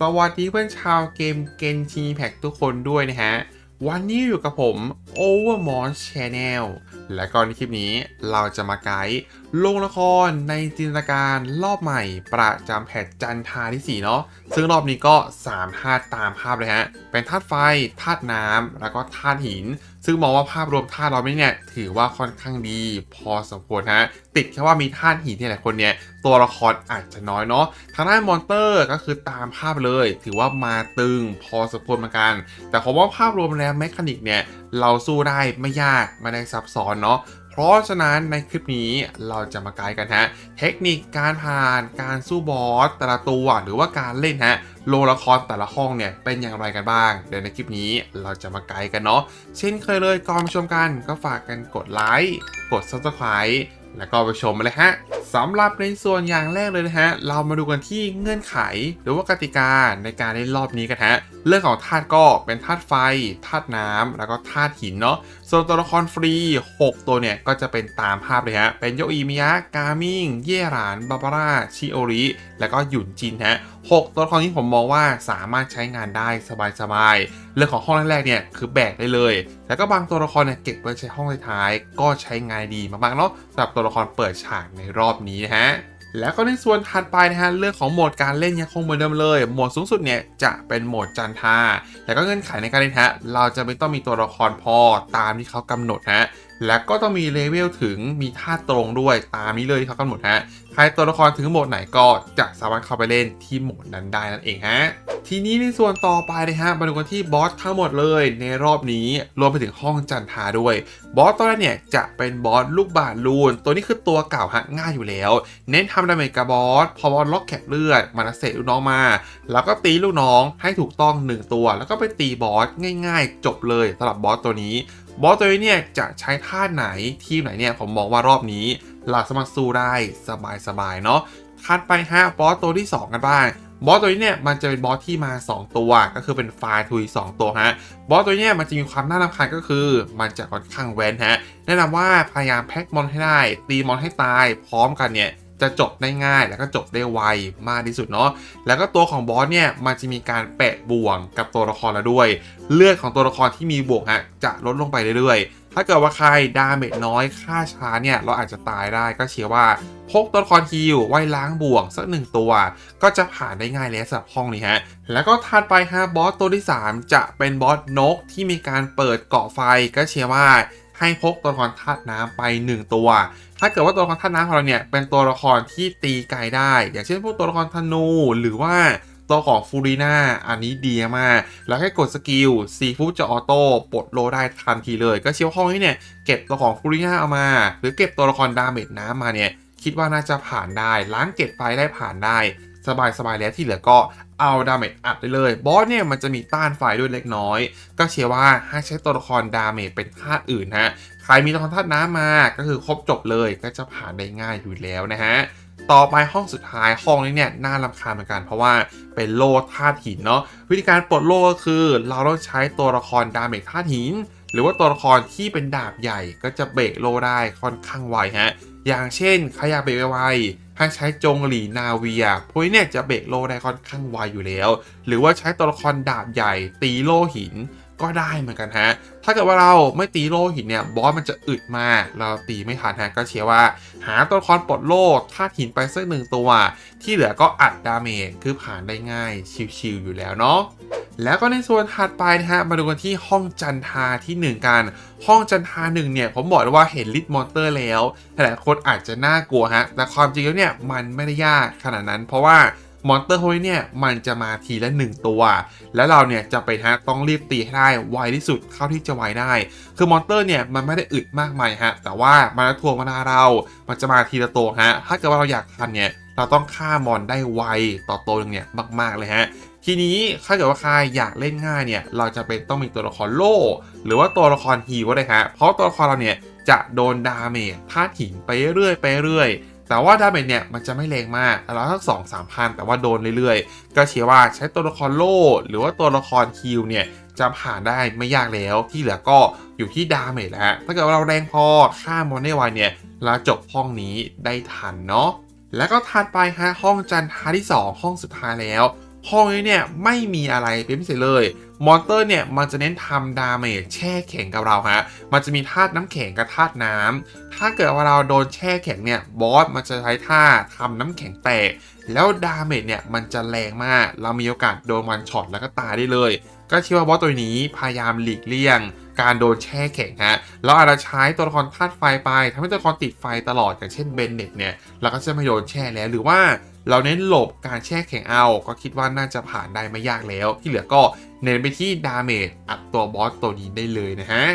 สวัสดีเพื่อนชาวเกมเกนชีแพ็กทุกคนด้วยนะฮะ วันนี้อยู่กับผม Overmon Channel และก็ในคลิปนี้เราจะมาไกด์ลงละครในจินตนาการรอบใหม่ ประจำแพทจันทาที่ 4 เนาะซึ่งรอบนี้ก็ 3 ธาตุตามภาพเลยฮะ เป็นธาตุไฟธาตุน้ำแล้วก็ธาตุหิน ซึ่งมองว่าภาพรวมธาตุเราเนี่ยถือว่าค่อนข้างดี พอสมควรฮะ ติดแค่ว่ามีธาตุหินที่หลายคนเนี่ยตัวละครอาจจะน้อยเนาะทางด้านมอนเตอร์ก็คือตามภาพเลย ถือว่ามาตึงพอสมควรเหมือนกัน แต่ผมว่าภาพรวมแล้วแมคานิกเนี่ยเราสู้ได้ไม่ยากไม่ได้ซับซ้อนเนาะเพราะฉะนั้นในคลิปนี้เราจะมาไกด์กันฮะเทคนิคการผ่านการสู้บอสแต่ละตัวหรือว่าการเล่นฮะโลละครแต่ละห้องเนี่ยเป็นอย่างไรกันบ้าง เดี๋ยวในคลิปนี้เราจะมาไกด์กันเนาะเช่นเคยเลยก่อนชมกันก็ฝากกันกดไลค์กด subscribe แล้วก็ไปชมมาเลยฮะสำหรับในส่วนอย่างแรกเลยนะฮะ เรามาดูกันที่เงื่อนไข หรือว่ากติกาในการเล่นรอบนี้กันฮะ เรื่องของธาตุก็เป็นธาตุไฟธาตุน้ำแล้วก็ธาตุหินเนาะส่วนตัวละครฟรี 6 ตัวเนี่ยก็จะเป็นตามภาพเลยฮะ เป็นโยอิมิยะ กามิง เย่หราน บาบาร่า ชิโอริ แล้วก็หยุนจินฮะ6ตัวละครที่ผมมองว่าสามารถใช้งานได้สบายๆ เรื่องของห้องแรกๆเนี่ยคือแบกได้เลย แล้วก็บางตัวละครเนี่ยเก็บไว้ใช้ห้องท้ายๆก็ใช้งานดีมากๆเนาะสำหรับตัวละครเปิดฉากในรอบนี้นะฮะ แล้วก็ในส่วนถัดไปนะฮะเรื่องของโหมดการเล่นยังคงเหมือนเดิมเลย โหมดสูงสุดเนี่ยจะเป็นโหมดจันทาแล้วก็เงื่อนไขในการเล่นฮะเราจะไม่ต้องมีตัวละครพอตามที่เขากำหนดฮะและก็ต้องมีเลเวลถึงมีท่าตรงด้วยตามนี้เลยที่เขากำหนดฮะ ใครตัวละครถึงโหมดไหนก็จะสามารถเข้าไปเล่นที่โหมดนั้นได้นั่นเองฮะทีนี้ในส่วนต่อไปนะฮะมาดูกันที่บอสทั้งหมดเลยในรอบนี้รวมไปถึงห้องจันทาด้วย บอสตัวแรกเนี่ยจะเป็นบอสลูกบาศก์ลูน ตัวนี้คือตัวเก่าฮะง่ายอยู่แล้ว เน้นทำดาเมจกับบอสพอบอสล็อกแคปเลือดมันเสลูกน้องมา แล้วก็ตีลูกน้องให้ถูกต้อง 1 ตัว แล้วก็ไปตีบอสง่าย ๆ จบเลยสำหรับบอสตัวนี้บอสตัวนี้เนี่ยจะใช้ท่าไหนทีมไหนเนี่ยผมมองว่ารอบนี้ เราสามารสู้ได้สบายๆเนาะถัดไปฮะบอสตัวที่ 2 กันบ้างบอสตัวนี้เนี่ยมันจะเป็นบอสที่มา 2 ตัว ก็คือเป็นไฟล์ทุย 2 ตัวฮะบอสตัวนี้เนี่ยมันจะมีความน่ารำคาญก็คือ มันจะค่อนข้างแวนฮะแนะนำว่าพยายามแพ็กมอนให้ได้ ตีมอนให้ตายพร้อมกันเนี่ยจะจบได้ง่ายแล้วก็จบได้ไวมากที่สุดเนาะแล้วก็ตัวของบอสเนี่ยมันจะมีการแปะบ่วงกับตัวละครแล้วด้วย เลือดของตัวละครที่มีบ่วกฮะจะลดลงไปเรื่อยๆ ถ้าเกิดว่าใครดาเมจน้อยค่าช้าเนี่ยเราอาจจะตายได้ก็เชื่อว่าพกตัวละครฮิลไว้ล้างบ่วงสักหนึ่งตัว ก็จะผ่านได้ง่ายแล้วสำหรับห้องนี้ฮะ แล้วก็ถัดไปฮะบอสตัวที่ 3 จะเป็นบอสนกที่มีการเปิดเกาะไฟก็เชื่อว่าให้พกตัวละครธาตุน้ำไป 1 ตัว ถ้าเกิดว่าตัวละครธาตุน้ำของเราเนี่ยเป็นตัวละครที่ตีไกลได้ อย่างเช่นพวกตัวละครธนูหรือว่า ตัวของฟูรีนาอันนี้ดีมาก แล้วแค่กดสกิลซีฟูจะออโต้ปลดโลได้ทันทีเลย ก็เชียวห้องนี้เนี่ยเก็บตัวของฟูรีนาเอามา หรือเก็บตัวละครดาเมจน้ำมาเนี่ยคิดว่าน่าจะผ่านได้ล้างเก็บไฟได้ผ่านได้สบายสบายๆแล้วที่เหลือก็เอาดาเมจอัดได้เลย บอสเนี่ยมันจะมีต้านไฟด้วยเล็กน้อย ก็เชื่อว่าให้ใช้ตัวละครดาเมจเป็นธาตุอื่นฮะ ใครมีตัวละครธาตุน้ำมาก็คือครบจบเลยก็จะผ่านได้ง่ายอยู่แล้วนะฮะ ต่อไปห้องสุดท้ายห้องนี้เนี่ยน่ารำคาญเหมือนกัน เพราะว่าเป็นโล่ธาตุหินเนาะวิธีการปลดโล่ก็คือ เราต้องใช้ตัวละครดาเมจธาตุหิน หรือว่าตัวละครที่เป็นดาบใหญ่ก็จะเบรกโลได้ค่อนข้างไวฮะอย่างเช่นใครอยาเบรกไวให้ใช้จงหลีนาเวียพวกนี้เนี่ยจะเบรกโลได้ค่อนข้างไวอยู่แล้ว หรือว่าใช้ตัวละครดาบใหญ่ตีโลหิน ก็ได้เหมือนกันฮะ ถ้าเกิดว่าเราไม่ตีโลหินเนี่ยบอสมันจะอึดมากเราตีไม่ทันฮะก็เชียร์ว่า หาตัวละครปลดโลธาตุหินไปสักหนึ่งตัว ที่เหลือก็อัดดาเมจคือผ่านได้ง่ายชิวๆอยู่แล้วเนาะแล้วก็ในส่วนถัดไปนะฮะ มาดูกันที่ห้องจันทาที่ 1 กัน ห้องจันทาหนึ่งเนี่ย ผมบอกเลยว่าเห็นลิทมอนเตอร์แล้วหลายคนอาจจะน่ากลัวฮะ แต่ความจริงแล้วเนี่ย มันไม่ได้ยากขนาดนั้น เพราะว่า มอนเตอร์พวกนี้เนี่ยมันจะมาทีละ 1 ตัว แล้วเราเนี่ยจะไปฮะต้องรีบตีให้ได้ไวที่สุดเท่าที่จะไวได้ คือมอนเตอร์เนี่ยมันไม่ได้อึดมากมายฮะแต่ว่ามาทวงมานาเรา มันจะมาทีละตัวฮะถ้าเกิดว่าเราอยากทันเนี่ยเราต้องฆ่ามอนได้ไวต่อตัวหนึงเนี่ยมาก ๆ เลยฮะทีนี้ถ้าเกิดว่าใครอยากเล่นง่ายเนี่ยเราจะเป็นต้องมีตัวละครโล่หรือว่าตัวละครฮีก็ได้ฮะเพราะตัวละครเราเนี่ยจะโดนดาเมจธาตุหินไปเรื่อยไปเรื่อย แต่ว่าดาเมจเนี่ยมันจะไม่แรงมากเราทั้งสองสามพันแต่ว่าโดนเรื่อยๆ ก็เชื่อว่าใช้ตัวละครโล่หรือว่าตัวละครฮิลเนี่ยจะผ่านได้ไม่ยากแล้วที่เหลือก็อยู่ที่ดาเมจแล้วถ้าเกิดว่าเราแรงพอฆ่ามอนได้ไวเนี่ยเราจบห้องนี้ได้ทันเนาะแล้วก็ถัดไปฮะห้องจันทาที่ 2 ห้องสุดท้ายแล้ว ห้องนี้เนี่ยไม่มีอะไรเป็นพิเศษเลย มอนเตอร์เนี่ยมันจะเน้นทำดาเมจแช่แข็งกับเราฮะ มันจะมีธาตุน้ำแข็งกับธาตุน้ำ ถ้าเกิดว่าเราโดนแช่แข็งเนี่ยบอสมันจะใช้ท่าทำน้ำแข็งแตก แล้วดาเมจเนี่ยมันจะแรงมาก เรามีโอกาสโดนวันช็อตแล้วก็ตายได้เลย ก็เชื่ว่าบอสตัวนี้พยายามหลีกเลี่ยงการโดนแช่แข็งฮะ เราอาจจะใช้ตัวละครธาตุไฟไปทำให้ตัวละครติดไฟตลอดอย่างเช่นเบนเน็ตเนี่ยเราก็จะไม่โดนแช่แล้วหรือว่าเราเน้นหลบการแช่แข็งเอา ก็คิดว่าน่าจะผ่านได้ไม่ยากแล้ว ที่เหลือก็ เน้นไปที่ดาเมจอัดตัวบอสตัวนี้ได้เลยนะฮะ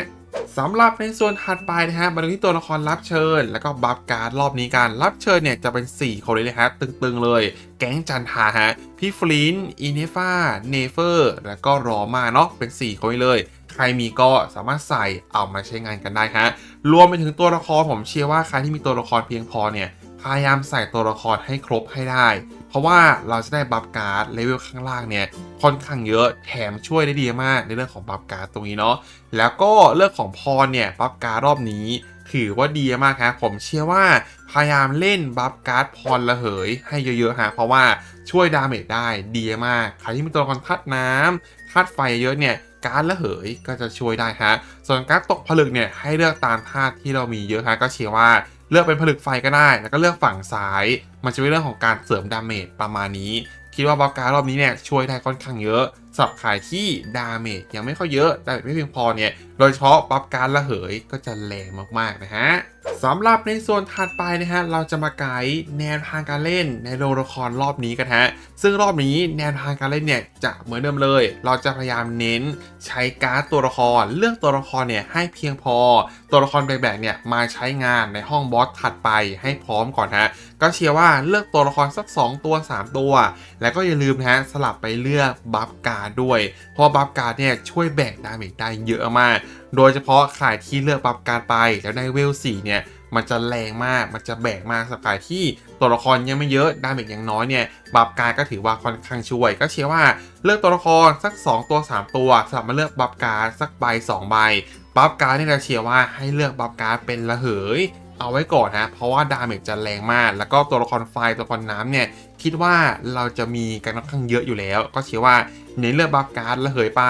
สำหรับในส่วนถัดไปนะฮะมาดูที่ตัวละครรับเชิญ แล้วก็บัฟการ์ดรอบนี้การรับเชิญเนี่ยจะเป็น 4 คนเลยนะฮะตึงๆเลย แก๊งจันทาฮะพี่ฟลินอินเนฟาเนเฟอร์แล้วก็รอมาเนาะเป็น 4 คนเลย ใครมีก็สามารถใส่เอามาใช้งานกันได้ฮะรวมไปถึงตัวละครผมเชื่อว่าใครที่มีตัวละครเพียงพอเนี่ย พยายามใส่ตัวละครให้ครบให้ได้ เพราะว่าเราจะได้บัฟการ์ดเลเวลข้างล่างเนี่ยค่อนข้างเยอะแถมช่วยได้ดีมากในเรื่องของบัฟการ์ดตรงนี้เนาะแล้วก็เรื่องของพรเนี่ยบัฟการ์ดรอบนี้ถือว่าดีมากครับผมเชื่อว่าพยายามเล่นบัฟการ์ดพรระเหยให้เยอะๆฮะเพราะว่าช่วยดาเมจได้ดีมากใครที่มีตัวละครธาตุน้ำธาตุไฟเยอะเนี่ยการระเหยก็จะช่วยได้ฮะส่วนการตกผลึกเนี่ยให้เลือกตามธาตุที่เรามีเยอะฮะก็เชื่อว่า เลือกเป็นผลึกไฟก็ได้ แล้วก็เลือกฝั่งซ้าย มันจะเป็นเรื่องของการเสริมดาเมจประมาณนี้ คิดว่าบอกการ์ดรอบนี้เนี่ยช่วยได้ค่อนข้างเยอะ สับใครที่ดาเมจยังไม่ค่อยเยอะดาเมจไม่เพียงพอเนี่ย โดยเฉพาะบัฟการระเหยก็จะแรงมากๆนะฮะสำหรับในส่วนถัดไปนะฮะ เราจะมาไกด์แนวทางการเล่นในโรงละครรอบนี้กันฮะ ซึ่งรอบนี้แนวทางการเล่นเนี่ยจะเหมือนเดิมเลย เราจะพยายามเน้นใช้การ์ดตัวละครเลือกตัวละครเนี่ยให้เพียงพอ ตัวละครแบกๆเนี่ยมาใช้งานในห้องบอสถัดไปให้พร้อมก่อนฮะ ก็เชียร์ว่าเลือกตัวละครสัก 2 ตัว 3 ตัว แล้วก็อย่าลืมนะฮะสลับไปเลือกบัฟการดด้วย เพราะบัฟการ์ดเนี่ยช่วยแบกดาเมจได้เยอะมาก โดยเฉพาะขายที่เลือกบัฟการ์ดไป แล้วได้เวล4เนี่ยมันจะแรงมาก มันจะแบกมากสำหรับขายที่ตัวละครยังไม่เยอะ ดาเมจยังน้อยเนี่ย บัฟการ์ดก็ถือว่าค่อนข้างช่วย ก็เชื่อว่าเลือกตัวละครสัก 2 ตัว 3 ตัวสลับมาเลือกบัฟการ์ดสักใบ2ใบ บัฟการ์ดเนี่ยเราเชียร์ว่าให้เลือกบัฟการ์ดเป็นระเหย เอาไว้ก่อนนะเพราะว่าดาเมจจะแรงมาก แล้วก็ตัวละครไฟตัวละครน้ำเนี่ย คิดว่าเราจะมีกันค่อนข้างเยอะอยู่แล้ว ก็เชื่อว่าเน้นเลือกบัฟการ์ดระเหยไป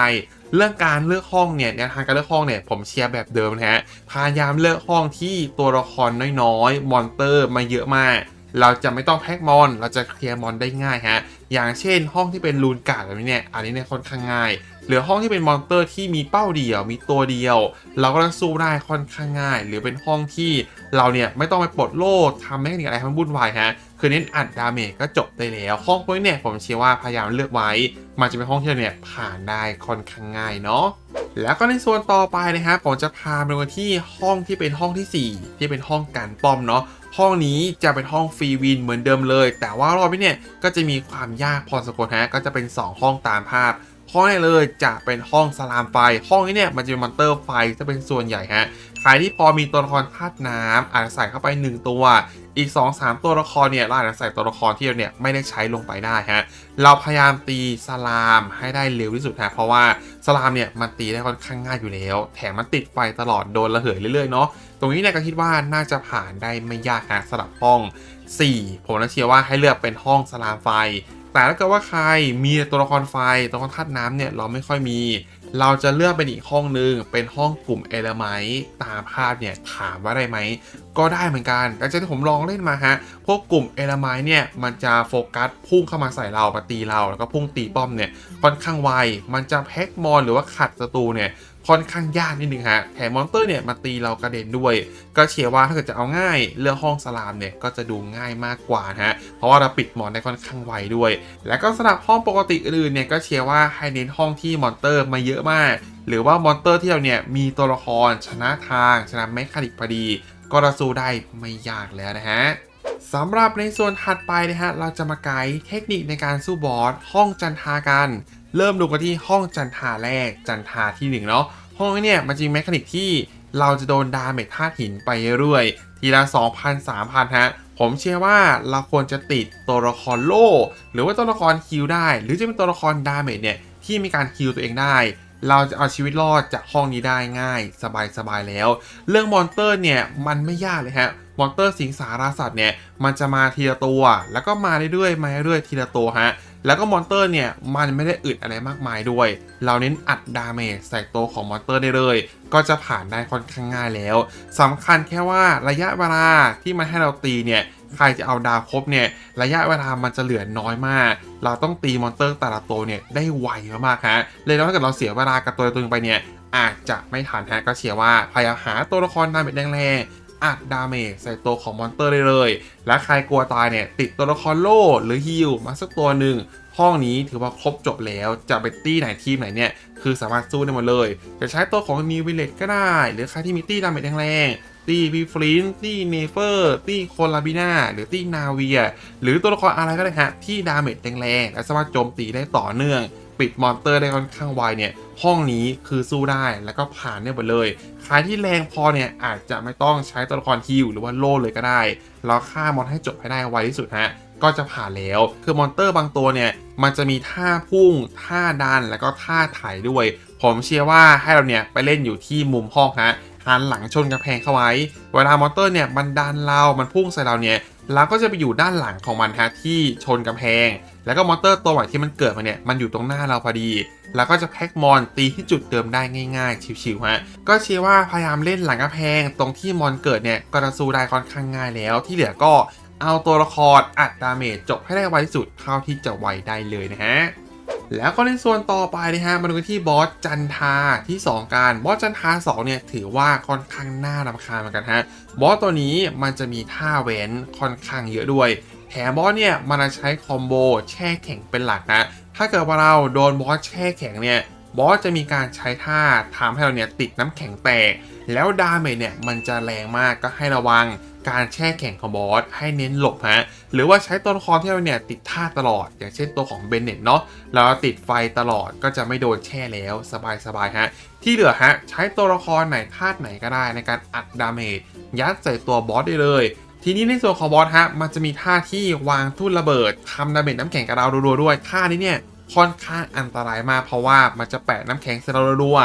เรื่องการเลือกห้องเนี่ยแนวทางการเลือกห้องเนี่ยผมเชียร์แบบเดิมนะฮะ พยายามเลือกห้องที่ตัวละครน้อยๆ มอนเตอร์มาเยอะมาก เราจะไม่ต้องแพ็กมอน เราจะเคลียร์มอนได้ง่ายฮะ อย่างเช่นห้องที่เป็นรูนการ์ดแบบนี้เนี่ย อันนี้เนี่ยค่อนข้างง่าย หรือห้องที่เป็นมอนเตอร์ที่มีเป้าเดียว มีตัวเดียว เราก็จะสู้ได้ค่อนข้างง่าย หรือเป็นห้องที่เราเนี่ยไม่ต้องไปปลดโล่ทำแมคานิกอะไรให้มันวุ่นวายฮะคือเน้นอัดดาเมจก็จบได้แล้ว ห้องพวกนี้เนี่ยผมเชื่อว่าพยายามเลือกไว้ มันจะเป็นห้องที่เราเนี่ยผ่านได้ค่อนข้างง่ายเนาะแล้วก็ในส่วนต่อไปนะครับผมจะพาไปกันที่ห้องที่เป็นห้องทีสี่4 ที่เป็นห้องการป้อมเนาะห้องนี้จะเป็นห้องฟรีวินเหมือนเดิมเลย แต่ว่ารอบนี้เนี่ยก็จะมีความยากพอสมควรฮะก็จะเป็น 2 ห้องตามภาพ ห้องแรกเลยจะเป็นห้องสลามไฟ ห้องนี้เนี่ยมันจะเป็นมอนเตอร์ไฟจะเป็นส่วนใหญ่ฮะใครที่พอมีตัวละครธาตุน้ำอาจจะใส่เข้าไป 1 ตัว อีก 2-3 ตัวละครเนี่ยเราอาจจะใส่ตัวละครที่เราเนี่ยไม่ได้ใช้ลงไปได้ฮะเราพยายามตีสลามให้ได้เร็วที่สุดฮะเพราะว่าสลามเนี่ยมันตีได้ค่อนข้างง่ายอยู่แล้ว แถมมันติดไฟตลอดโดนระเหยเรื่อยๆเนาะตรงนี้เนี่ยก็คิดว่าน่าจะผ่านได้ไม่ยากฮะสำหรับห้อง 4 ผมนะเชียร์ว่าให้เลือกเป็นห้องสลามไฟ แต่ถ้าเกิดว่าใครมีตัวละครไฟตัวละครธาตุน้ำเนี่ยเราไม่ค่อยมี เราจะเลือกเป็นอีกห้องนึง เป็นห้องกลุ่มเอลไมตามภาพเนี่ยถามว่าได้ไหม ก็ได้เหมือนกันแต่จากที่ผมลองเล่นมาฮะ พวกกลุ่มเอลไมเนี่ยมันจะโฟกัสพุ่งเข้ามาใส่เรามาตีเรา แล้วก็พุ่งตีป้อมเนี่ยค่อนข้างไว มันจะแพ็กมอนหรือว่าขัดศัตรูเนี่ย ค่อนข้างยากนิดนึงฮะแถมมอนเตอร์เนี่ยมาตีเรากระเด็นด้วย ก็เชียร์ว่าถ้าเกิดจะเอาง่ายเลือกห้องสลามเนี่ยก็จะดูง่ายมากกว่าฮะเพราะว่าเราปิดมอนได้ค่อนข้างไวด้วย แล้วก็สำหรับห้องปกติอื่นๆเนี่ยก็เชียร์ว่าให้เน้นห้องที่มอนเตอร์มาเยอะมาก หรือว่ามอนเตอร์ที่เราเนี่ยมีตัวละครชนะทางชนะแมคคานิกพอดี ก็จะสู้ได้ไม่ยากแล้วนะฮะ สำหรับในส่วนถัดไปนะฮะเราจะมาไกด์เทคนิคในการสู้บอสห้องจันทากัน เริ่มดูกันที่ห้องจันทาแรกจันทาที่หนึ่งเนาะห้องนี้เนี่ยมันจริงแมคานิกที่เราจะโดนดาเมจธาตุหินไปเรื่อยๆทีละ 2,000 3,000 ฮะ ผมเชื่อว่าเราควรจะติดตัวละครโล่ หรือว่าตัวละครคิวได้ หรือจะเป็นตัวละครดาเมจเนี่ยที่มีการคิวตัวเองได้ เราจะเอาชีวิตรอดจากห้องนี้ได้ง่าย สบายๆแล้ว เรื่องมอนเตอร์เนี่ยมันไม่ยากเลยฮะมอนเตอร์สิงสาราสัตว์เนี่ยมันจะมาทีละตัว แล้วก็มาเรื่อยๆมาเรื่อยๆทีละตัวฮะ แล้วก็มอนเตอร์เนี่ย มันไม่ได้อึดอะไรมากมายด้วย เราเน้นอัดดาเมจใส่ตัวของมอนเตอร์ได้เลย ก็จะผ่านได้ค่อนข้างง่ายแล้วสำคัญแค่ว่าระยะเวลาที่มันให้เราตีเนี่ยใครจะเอาดาวครบเนี่ยระยะเวลามันจะเหลือน้อยมาก เราต้องตีมอนเตอร์แต่ละตัวเนี่ยได้ไวมากๆฮะเลยแล้วถ้าเกิดเราเสียเวลากับตัวตัวหนึงไปเนี่ยอาจจะไม่ทันฮะก็เชียร์ว่าพยายามหาตัวละครดาเมจแรง อัดดาเมจใส่ตัวของมอนเตอร์ได้เลย และใครกลัวตายเนี่ยติดตัวละครโล่หรือฮิลมาสักตัวหนึ่งห้องนี้ถือว่าครบจบแล้วจะไปตี้ไหนทีมไหนเนี่ย คือสามารถสู้ได้หมดเลย จะใช้ตัวของนิววิลเลตก็ได้ หรือใครที่มีตี้ดาเมจแรงๆตี้บีฟลินตี้เนเฟอร์ตี้โคลาบิน่าหรือตี้นาเวีย หรือตัวละครอะไรก็ได้ฮะที่ดาเมจแรงๆและสามารถโจมตีได้ต่อเนื่อง ปิดมอนเตอร์ได้ค่อนข้างไวเนี่ย ห้องนี้คือสู้ได้แล้วก็ผ่านได้หมดเลยใครที่แรงพอเนี่ยอาจจะไม่ต้องใช้ตัวละครฮิลหรือว่าโล่เลยก็ได้เราฆ่ามอนให้จบให้ได้ไวที่สุดฮะก็จะผ่านแล้ว คือมอนเตอร์บางตัวเนี่ย มันจะมีท่าพุ่ง ท่าดัน แล้วก็ท่าถ่ายด้วย ผมเชื่อว่าให้เราเนี่ยไปเล่นอยู่ที่มุมห้องฮะหันหลังชนกระแพงเข้าไว้ เวลามอนเตอร์เนี่ย มันดันเรา มันพุ่งใส่เราเนี่ย เราก็จะไปอยู่ด้านหลังของมันฮะที่ชนกำแพง แล้วก็มอเตอร์ตัวใหม่ที่มันเกิดมาเนี่ยมันอยู่ตรงหน้าเราพอดี แล้วก็จะแพ็กมอนตีที่จุดเดิมได้ง่ายๆ ชิวๆฮะก็เชื่อว่าพยายามเล่นหลังกระแพง ตรงที่มอนเกิดเนี่ยก็จะสู้ได้ค่อนข้างง่ายแล้ว ที่เหลือก็เอาตัวละครอัดดาเมจจบให้ได้ไวที่สุดเท่าที่จะไวได้เลยนะฮะ แล้วก็ในส่วนต่อไปนะฮะมาดูที่บอสจันทาที่ 2 การบอสจันทา2เนี่ยถือว่าค่อนข้างน่ารำคาญเหมือนกันฮะบอสตัวนี้มันจะมีท่าแหวนค่อนข้างเยอะด้วยแถมบอสเนี่ยมันจะใช้คอมโบแช่แข็งเป็นหลักนะถ้าเกิดว่าเราโดนบอสแช่แข็งเนี่ยบอสจะมีการใช้ท่าทำให้เราเนี่ยติดน้ำแข็งแตก แล้วดาเมจเนี่ยมันจะแรงมากก็ให้ระวัง การแช่แข็งของบอสให้เน้นหลบฮะหรือว่าใช้ตัวละครที่เราเนี่ยติดท่าตลอด อย่างเช่นตัวของเบนเน็ตเนาะแล้วติดไฟตลอดก็จะไม่โดนแช่แล้วสบายๆฮะที่เหลือฮะใช้ตัวละครไหนธาตุไหนก็ได้ในการอัดดาเมจยัดใส่ตัวบอสได้เลยทีนี้ในส่วนของบอสฮะ มันจะมีท่าที่วางทุ่นระเบิดทำดาเมจน้ำแข็งกับเรารัวๆด้วย ท่านี้เนี่ย ค่อนข้างอันตรายมากเพราะว่ามันจะแปะน้ำแข็งเส่เรารัว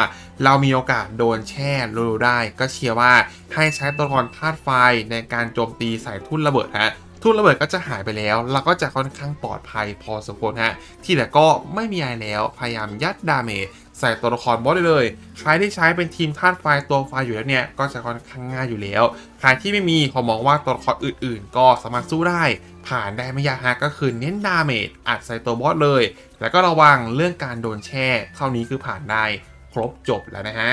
เรามีโอกาสโดนแช่รัวได้ ก็เชียร์ว่าให้ใช้ตัวละครธาตุไฟในการโจมตีใส่ทุ่นระเบิดฮะทุ่นระเบิดก็จะหายไปแล้ว เราก็จะค่อนข้างปลอดภัยพอสมควรฮะ ที่เหลือก็ไม่มีอะไรแล้ว พยายามยัดดาเมจ ใส่ตัวละครบอสได้เลย ใครที่ใช้เป็นทีมธาตุไฟตัวไฟอยู่แล้วเนี่ย ก็จะค่อนข้างง่ายอยู่แล้ว ใครที่ไม่มีผมมองว่าตัวละครอื่น ๆ ก็สามารถสู้ได้ ผ่านได้ไม่ยากฮะก็คือเน้นดาเมจอัดใส่ตัวบอสเลย แล้วก็ระวังเรื่องการโดนแช่ เท่านี้คือผ่านได้ครบจบแล้วนะฮะ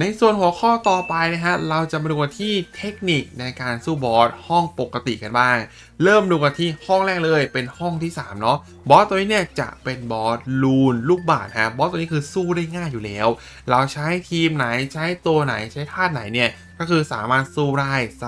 ในส่วนหัวข้อต่อไปนะฮะเราจะมาดูกันที่เทคนิคในการสู้บอสห้องปกติกันบ้าง เริ่มดูกันที่ห้องแรกเลยเป็นห้องที่ 3 เนาะบอสตัวนี้เนี่ยจะเป็นบอสลูนลูกบาศฮะบอสตัวนี้คือสู้ได้ง่ายอยู่แล้ว เราใช้ทีมไหนใช้ตัวไหนใช้ท่าไหนเนี่ยก็คือสามารถสู้ได้ส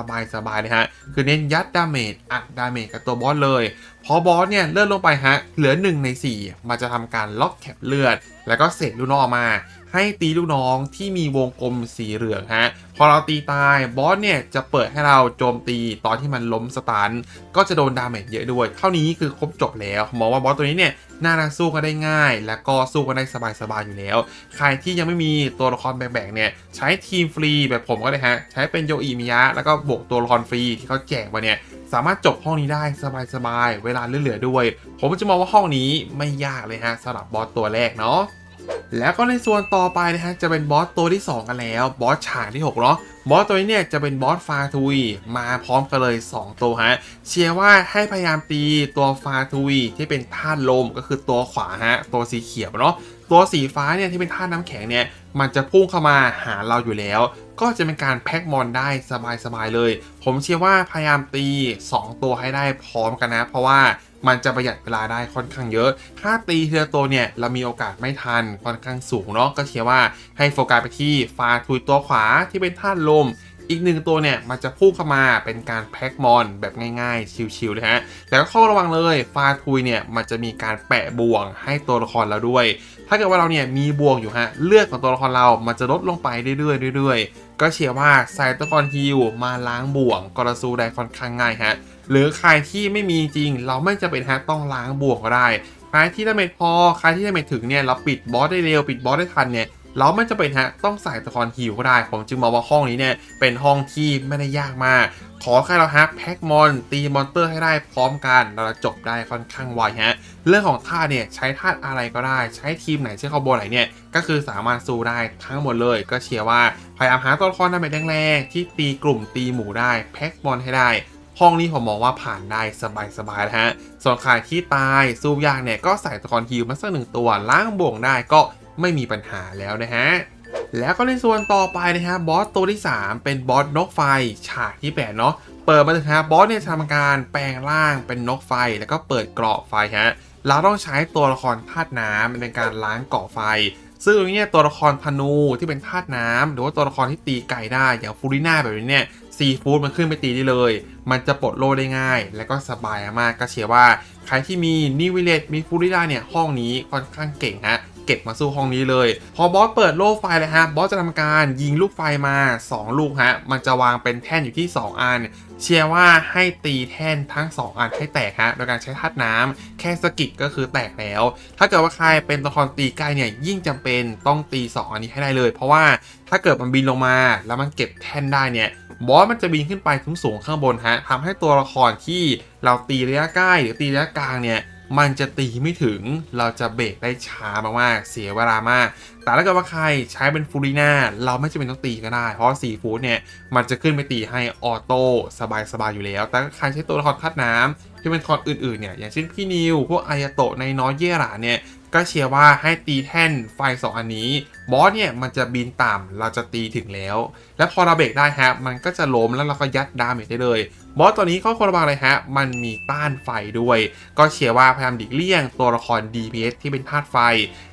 บายๆเลยฮะ คือเน้นยัดดาเมจอัดดาเมจกับตัวบอสเลย พอบอสเนี่ยเลื่อนลงไปฮะ เหลือ 1 ใน 4 มันจะทำการล็อกแคปเลือด แล้วก็เศษลูกน้องออกมา ให้ตีลูกน้องที่มีวงกลมสีเหลืองฮะ พอเราตีตายบอสเนี่ยจะเปิดให้เราโจมตีตอนที่มันล้มสตันก็จะโดนดาเมจเยอะด้วย เท่านี้คือครบจบแล้วมองว่าบอสตัวนี้เนี่ยน่าจะสู้กันได้ง่าย และก็สู้กันได้สบายๆอยู่แล้ว ใครที่ยังไม่มีตัวละครแบ่งๆเนี่ยใช้ทีมฟรีแบบผมก็ได้ฮะ ใช้เป็นโยอิมิยะแล้วก็บวกตัวละครฟรีที่เขาแจกมาเนี่ยสามารถจบห้องนี้ได้สบายๆเวลาเหลือๆด้วย ผมจะมองว่าห้องนี้ไม่ยากเลยฮะสำหรับบอสตัวแรกเนาะ แล้วก็ในส่วนต่อไปนะฮะจะเป็นบอสตัวที่ 2 กันแล้วบอสฉากที่6เนาะบอสตัวนี้เนี่ยจะเป็นบอสฟาทุยมาพร้อมกันเลย 2 ตัวฮะเชียร์ว่าให้พยายามตีตัวฟาทุยที่เป็นธาตุลมก็คือตัวขวาฮะตัวสีเขียวเนาะตัวสีฟ้าเนี่ยที่เป็นธาตุน้ำแข็งเนี่ยมันจะพุ่งเข้ามาหาเราอยู่แล้ว ก็จะเป็นการแพ็กมอนได้สบายๆเลย ผมเชื่อว่าพยายามตี 2 ตัวให้ได้พร้อมกันนะ เพราะว่า มันจะประหยัดเวลาได้ค่อนข้างเยอะ ถ้าตีทีละตัวเนี่ยเรามีโอกาสไม่ทันค่อนข้างสูงเนาะก็เชื่อว่าให้โฟกัสไปที่ฟาทุยตัวขวาที่เป็นธาตุลมอีกหนึ่งตัวเนี่ยมันจะพุ่งเข้ามาเป็นการแพ็กมอนแบบง่ายๆ ชิวๆเลยฮะแล้วก็ข้อระวังเลยฟาทุยเนี่ยมันจะมีการแปะบ่วงให้ตัวละครเราด้วย ถ้าเกิดว่าเราเนี่ยมีบ่วงอยู่ฮะเลือดของตัวละครเรามันจะลดลงไปเรื่อยๆเรื่อยๆก็เชื่อว่าใส่ตัวละครฮิลมาล้างบ่วงก็จะสูได้ค่อนข้างง่ายฮะ หรือใครที่ไม่มีจริง เราไม่จะเป็นฮะต้องล้างบวงก็ได้ใครที่ดาเมจพอใครที่ดาเมจถึงเนี่ยเราปิดบอสได้เร็วปิดบอสได้ทันเนี่ยเราไม่จำเป็นฮะต้องใส่ตัวละครฮิวก็ได้ ผมจึงมองว่าห้องนี้เนี่ยเป็นห้องที่ไม่ได้ยากมาก ขอแค่เราฮะแพ็กมอนตีมอนเตอร์ให้ได้พร้อมกัน เราจะจบได้ค่อนข้างไวฮะ เรื่องของท่าเนี่ยใช้ท่าอะไรก็ได้ ใช้ทีมไหนใช้คอมโบไหนเนี่ย ก็คือสามารถสู้ได้ทั้งหมดเลย ก็เชียร์ว่าพยายามหาตัวละครดาเมจแรงๆที่ตีกลุ่มตีหมู่ได้แพ็กมอนให้ได้ ห้องนี้ผมมองว่าผ่านได้สบายๆนะฮะส่วนใครที่ตายสู้ยากเนี่ยก็ใส่ตัวละครฮิวมาสักหนึ่งตัวล้างบ่วงได้ก็ไม่มีปัญหาแล้วนะฮะแล้วก็ในส่วนต่อไปนะฮะบอสตัวที่ 3 เป็นบอสนกไฟฉากที่8เนาะเปิดมาถึงฮะบอสเนี่ยทำการแปลงร่างเป็นนกไฟแล้วก็เปิดเกราะไฟฮะเราต้องใช้ตัวละครธาตุน้ำในการล้างเกราะไฟ ซึ่งตรงนี้ตัวละครธนูที่เป็นธาตุน้ำหรือว่าตัวละครที่ตีไก่ได้อย่างฟูริน่าแบบนี้เนี่ย ซีฟู้ดมันขึ้นไปตีได้เลย มันจะปลดโลได้ง่าย และก็สบายมากก็เชื่อว่า ใครที่มีนิวิเลตมีฟูริน่าเนี่ย ห้องนี้ค่อนข้างเก่งฮะเก็บมาสู้ห้องนี้เลย พอบอสเปิดโล่ไฟเลยฮะบอสจะทำการยิงลูกไฟมา 2 ลูกฮะมันจะวางเป็นแท่นอยู่ที่ 2 อัน เชียร์ว่าให้ตีแท่นทั้ง 2 อันให้แตกฮะโดยการใช้ธาตุน้ำแค่สกิดก็คือแตกแล้ว ถ้าเกิดว่าใครเป็นตัวละครตีใกล้เนี่ยยิ่งจำเป็นต้องตี 2 อันนี้ให้ได้เลย เพราะว่าถ้าเกิดมันบินลงมาแล้วมันเก็บแท่นได้เนี่ย บอสมันจะบินขึ้นไปถึงสูงข้างบนฮะทำให้ตัวละครที่เราตีระยะใกล้หรือตีระยะกลางเนี่ยมันจะตีไม่ถึง เราจะเบรกได้ช้ามากๆ เสียเวลามาก แต่ถ้าเกิดว่าใครใช้เป็นฟูริน่า เราไม่จำเป็นต้องตีก็ได้ เพราะซีฟูดเนี่ย มันจะขึ้นไปตีให้ออโต้สบายๆ อยู่แล้ว แต่ถ้าใครใช้ตัวละครธาตุน้ำที่เป็นตัวละครอื่นๆ เนี่ย อย่างเช่นพี่นิว พวกอายาโตะในน้อยเย่หราเนี่ย ก็เชียร์ว่าให้ตีแท่นไฟสองอันนี้ บอสเนี่ยมันจะบินต่ำเราจะตีถึงแล้ว และพอเราเบรกได้ฮะ มันก็จะล้มแล้วเราก็ยัดดาเมจได้เลยบอสตัวนี้ข้อควรระวังเลยฮะ มันมีต้านไฟด้วย ก็เชียร์ว่าพยายามดิกเลี่ยงตัวละคร DPS ที่เป็นธาตุไฟ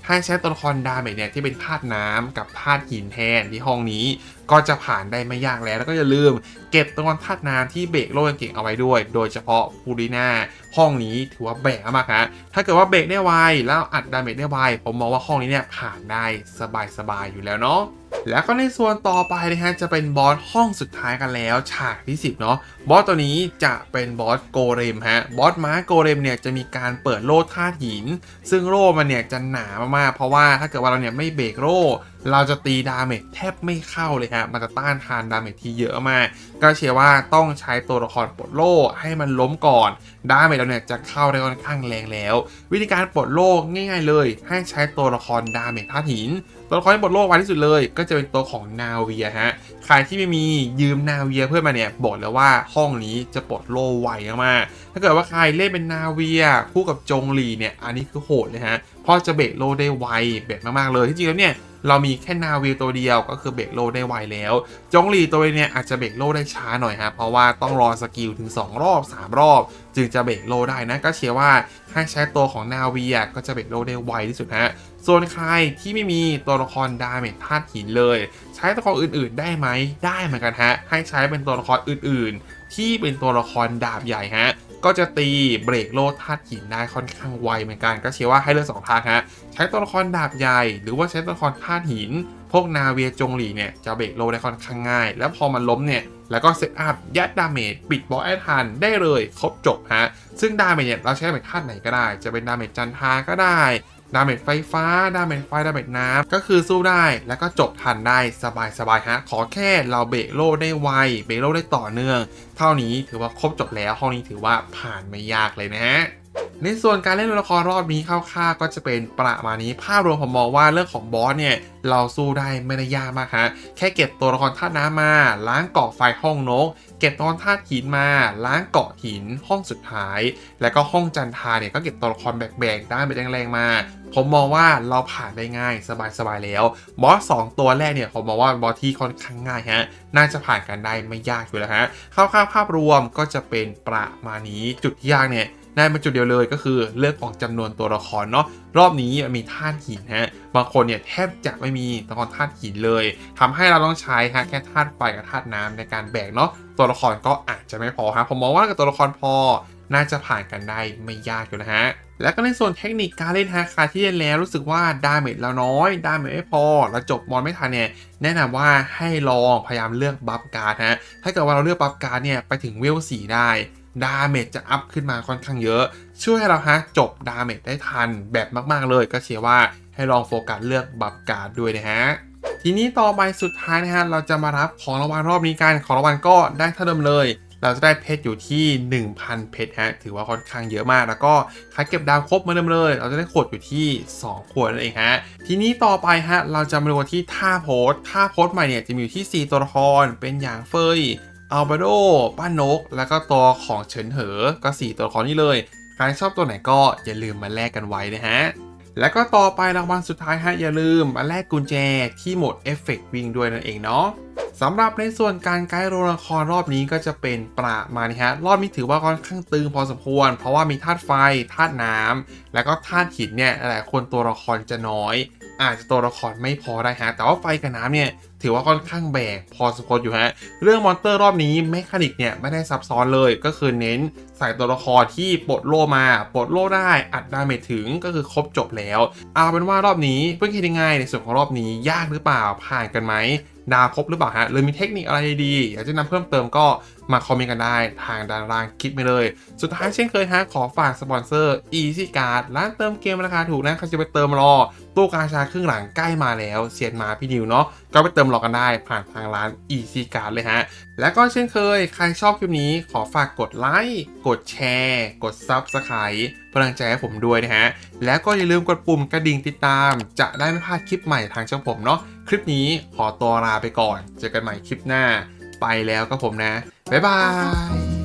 ให้ใช้ตัวละครดาเมจเนี่ยที่เป็นธาตุน้ำกับธาตุหินแทนที่ห้องนี้ ก็จะผ่านได้ไม่ยากแล้ว แล้วก็อย่าลืม เก็บตัวละครธาตุน้ำที่เบรกโลกเก่งเอาไว้ด้วย โดยเฉพาะฟูริน่าห้องนี้ถือว่าแบกมากฮะ ถ้าเกิดว่าเบรกได้ไวแล้วอัดดาเมจได้ไวผมมองว่าห้องนี้เนี่ยผ่านได้สบายๆอยู่แล้วเนาะ แล้วก็ในส่วนต่อไปนะฮะจะเป็นบอสห้องสุดท้ายกันแล้ว ฉากที่ 10 เนาะบอสตัวนี้จะเป็นบอสโกเลมฮะบอสม้าโกเลมเนี่ยจะมีการเปิดโล่ธาตุหิน ซึ่งโล่มันเนี่ยจะหนามากๆเพราะว่าถ้าเกิดว่าเราเนี่ยไม่เบรกโล่เราจะตีดาเมจแทบไม่เข้าเลยฮะมันจะต้านทานดาเมจที่เยอะมาก ก็เชื่อว่าต้องใช้ตัวละครปลดโล่ให้มันล้มก่อนดาเมจเราเนี่ยจะเข้าได้ค่อนข้างแรงแล้ว วิธีการปลดโล่ง่าย ๆ เลย ให้ใช้ตัวละครดาเมจธาตุหิน ตัวละครที่ปลดโล่ไวที่สุดเลย ก็จะเป็นตัวของนาเวียฮะ ใครที่ไม่มียืมนาเวียเพื่อนมาเนี่ยบอกเลยว่าห้องนี้จะปลดโล่ไวมากๆถ้าเกิดว่าใครเล่นเป็นนาเวีย คู่กับจงหลีเนี่ยอันนี้คือโหดเลยฮะเพราะจะเบรกโลได้ไวเบรกมากๆเลยที่จริงแล้วเนี่ยเรามีแค่นาเวียตัวเดียวก็คือเบรกโลได้ไวแล้ว จงหลีตัวเนี่ยอาจจะเบรกโลได้ช้าหน่อยฮะเพราะว่าต้องรอสกิลถึง 2 รอบ 3 รอบ จึงจะเบรกโลได้นะ ก็เชียร์ว่าให้ใช้ตัวของนาเวียก็จะเบรกโลได้ไวที่สุดฮะ ส่วนใครที่ไม่มีตัวละครดาเมจธาตุหินเลย ใช้ตัวละครอื่นๆได้ไหมได้เหมือนกันฮะ ให้ใช้เป็นตัวละครอื่นๆ ที่เป็นตัวละครดาบใหญ่ฮะก็จะตีเบรกโลดธาตุหินได้ค่อนข้างไวเหมือนกันก็เชื่อว่าให้เลือกสองทางฮะใช้ตัวละครดาบใหญ่ หรือว่าใช้ตัวละครธาตุหิน พวกนาเวียจงหลีเนี่ยจะเบรกโลได้ค่อนข้างง่าย แล้วพอมันล้มเนี่ยแล้วก็เซตอัพยัดดาเมจปิดบอสไอ้ทันได้เลยครบจบฮะซึ่งดาเมจเนี่ยเราใช้เป็นธาตุไหนก็ได้ จะเป็นดาเมจจันทาก็ได้ ดาเมจไฟฟ้า ดาเมจไฟ ดาเมจน้ำ ก็คือสู้ได้ แล้วก็จบทันได้สบายๆฮะ ขอแค่เราเบรกโลได้ไว เบรกโลได้ต่อเนื่อง เท่านี้ถือว่าครบจบแล้ว ห้องนี้ถือว่าผ่านไม่ยากเลยนะฮะ ในส่วนการเล่นตัวละครรอบนี้คร่าวๆก็จะเป็นประมาณนี้ภาพรวมผมมองว่าเรื่องของบอสเนี่ยเราสู้ได้ไม่ได้ยากมากฮะแค่เก็บตัวละครธาตุน้ำมา ล้างเกาะไฟห้องนก เก็บตัวละครธาตุหินมา ล้างเกาะหินห้องสุดท้าย แล้วก็ห้องจันทาเนี่ยก็เก็บตัวละครแบกๆได้ไปแรงๆมา ผมมองว่าเราผ่านได้ง่ายสบายๆแล้วบอสสองตัวแรกเนี่ยผมมองว่าบอสที่ค่อนข้างง่ายฮะน่าจะผ่านกันได้ไม่ยากอยู่แล้วฮะคร่าวๆภาพรวมก็จะเป็นประมาณนี้จุดยากเนี่ย ได้มาจุดเดียวเลยก็คือเรื่องของจำนวนตัวละครเนาะรอบนี้มีธาตุหินฮะบางคนเนี่ยแทบจะไม่มีตัวละครธาตุหินเลยทำให้เราต้องใช้ฮะแค่ธาตุไฟกับธาตุน้ำในการแบกเนาะตัวละครก็อาจจะไม่พอฮะผมมองว่ากับตัวละครพอน่าจะผ่านกันได้ไม่ยากอยู่นะฮะ และก็ในส่วนเทคนิคการเล่นฮะครที่เล่นแล้วรู้สึกว่าดาเมจเราน้อย ดาเมจไม่พอแล้วจบมอนไม่ทันเนี่ยแนะนำว่าให้ลองพยายามเลือกบัฟการ์ดฮะ ถ้าเกิดว่าเราเลือกบัฟการ์ดเนี่ยไปถึงเวล4ได้ ดาเมจจะอัพขึ้นมาค่อนข้างเยอะ ช่วยให้เราฮะจบดาเมจได้ทันแบบมาก ๆ เลยก็เชียร์ว่าให้ลองโฟกัสเลือกบัฟการ์ดด้วยนะฮะทีนี้ต่อไปสุดท้ายนะฮะเราจะมารับของรางวัลรอบนี้กันของรางวัลก็ได้เท่าเดิมเลย เราจะได้เพชรอยู่ที่ 1,000 เพชรฮะถือว่าค่อนข้างเยอะมาก แล้วก็ใครเก็บดาวครบเหมาเดิมเลย เราจะได้ขวดอยู่ที่ 2 ขวดนั่นเองฮะทีนี้ต่อไปฮะเราจะมาดูที่ท่าโพสท่าโพสใหม่เนี่ยจะมีอยู่ที่ 4 ตัวละครเป็นอย่างเฟย อัลเบโดป้านก แล้วก็ตัวของเฉินเหอ ก็ 4 ตัวละครนี้เลย ใครชอบตัวไหนก็อย่าลืมมาแลกกันไว้นะฮะ แล้วก็ต่อไปรางวัลสุดท้ายฮะอย่าลืมมาแลกกุญแจที่โหมดเอฟเฟกต์วิ่งด้วยนั่นเองเนาะสำหรับในส่วนการไกด์โรงละครรอบนี้ก็จะเป็นประมาณนี้ฮะ รอบนี้ถือว่าค่อนข้างตึงพอสมควร เพราะว่ามีธาตุไฟธาตุน้ำแล้วก็ธาตุหินเนี่ยหลายคนตัวละครจะน้อย อาจจะตัวละครไม่พอได้ฮะ แต่ว่าไฟกับน้ำเนี่ย ถือว่าค่อนข้างแบกพอสมควรอยู่ฮะ เรื่องมอนเตอร์รอบนี้เมคานิกเนี่ย ไม่ได้ซับซ้อนเลยก็คือเน้นใส่ตัวละครที่ปลดโล่มาปลดโล่ได้อัดดาเมจถึงก็คือครบจบแล้ว เอาเป็นว่ารอบนี้เพิ่งคิดยังไงในส่วนของรอบนี้ยากหรือเปล่าผ่านกันไหมดาวครบหรือเปล่าฮะหรือมีเทคนิคอะไรดีอยากจะนำเพิ่มเติมก็ มาคอมเมนต์กันได้ทางด้านล่างคลิปไปเลย สุดท้ายเช่นเคยฮะขอฝากสปอนเซอร์ Easy Card ร้านเติมเกมราคาถูกนะใครจะไปเติมรอตู้กาชาครึ่งหลังใกล้มาแล้วเสียนมาพี่นิวเนาะก็ไปเติมรอกันได้ผ่านทางร้าน Easy Card เลยฮะ และก็เช่นเคย ใครชอบคลิปนี้ขอฝากกดไลค์กดแชร์ กด Subscribe เพื่อเป็นกำลังใจให้ผมด้วยนะฮะ แล้วก็อย่าลืมกดปุ่มกระดิ่งติดตาม จะได้ไม่พลาดคลิปใหม่ทางช่องผมเนาะคลิปนี้ขอตัวลาไปก่อน เจอกันใหม่คลิปหน้า ไปแล้วก็ผมนะ บ๊ายบาย